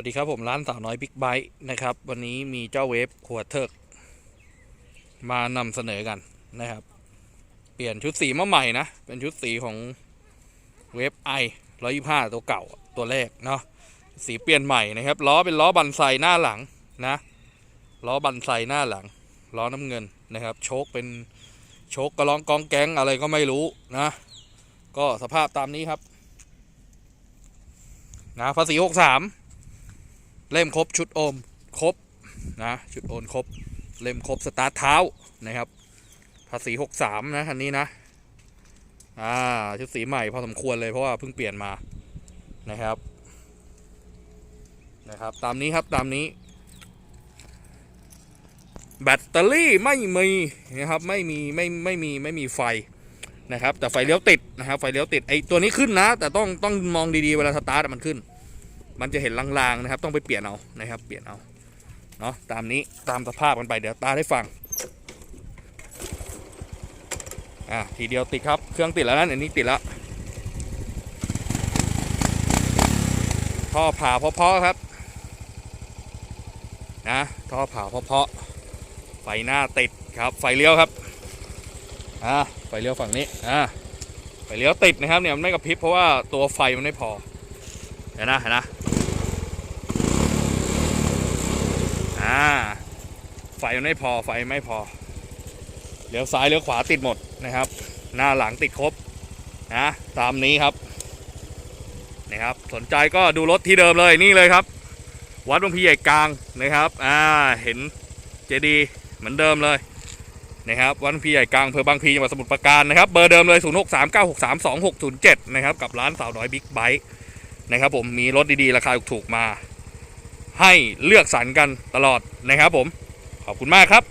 วัสดีครับผมร้านสาวน้อยบิ๊กไบค์นะครับ วันนี้มีเจ้าเวฟขวดเทิกมานำเสนอกันนะครับ เปลี่ยนชุดสีมาใหม่นะ เป็นชุดสีของเวฟไอร้อยี่ห้าตัวเก่าตัวแรกเนาะสีเปลี่ยนใหม่นะครับล้อเป็นล้อบันไซหน้าหลังนะล้อบันไซหน้าหลังล้อน้ำเงินนะครับ โชคเป็นโชคกระลองกองแก๊งอะไรก็ไม่รู้นะ ก็สภาพตามนี้ครับนะภาษีหกสาม เล่มครบชุดโอมครบนะชุดโอนครบเล่มครบสตาร์ทเท้านะครับภาษีหกสามนะคันนี้นะอ่าชุดสีใหม่พอสมควรเลยเพราะว่าเพิ่งเปลี่ยนมานะครับนะครับ ตามนี้ครับตามนี้ แบตเตอรี่ไม่มีนะครับไม่มีไม่ไม่มีไม่มีไฟนะครับ แต่ไฟเลี้ยวติดนะครับไฟเลี้ยวติดไอตัวนี้ขึ้นนะ แต่ต้องต้องมองดีๆเวลาสตาร์ทมันขึ้น มันจะเห็นลางๆนะครับ ต้องไปเปลี่ยนเอานะครับ เปลี่ยนเอาเนาะตามนี้ตามสภาพกันไปเดี๋ยวตาได้ฟังอะทีเดียวติดครับเครื่องติดแล้วนะอันนี้ติดแล้วท่อผ่าเพาะๆครับนะท่อผ่าเพาะๆไฟหน้าติดครับ ไฟเลี้ยวครับอะไฟเลี้ยวฝั่งนี้อะไฟเลี้ยวติดนะครับเนี่ยมันไม่กระพริบเพราะว่าตัวไฟมันไม่พอ เห็นนะเห็นนะอ่าไฟไม่พอไฟไม่พอเลี้ยวซ้ายเลี้ยวขวาติดหมดนะครับ หน้าหลังติดครบนะตามนี้ครับนะครับ สนใจก็ดูรถที่เดิมเลยนี่เลยครับ วัดบางพีใหญ่กลางนะครับอ่าเห็นเจดีเหมือนเดิมเลยนะครับวัดบางพีใหญ่กลางอำเภอบางพีจังหวัดสมุทรปราการนะครับเบอร์เดิมเลย 0 6 3 9 6 3 2 6 0 7 นะครับกับร้านสาวน้อยบิ๊กไบค์ นะครับผมมีรถดีๆ ราคาถูกๆมา ให้เลือกสรรกันตลอดนะครับผมขอบคุณมากครับ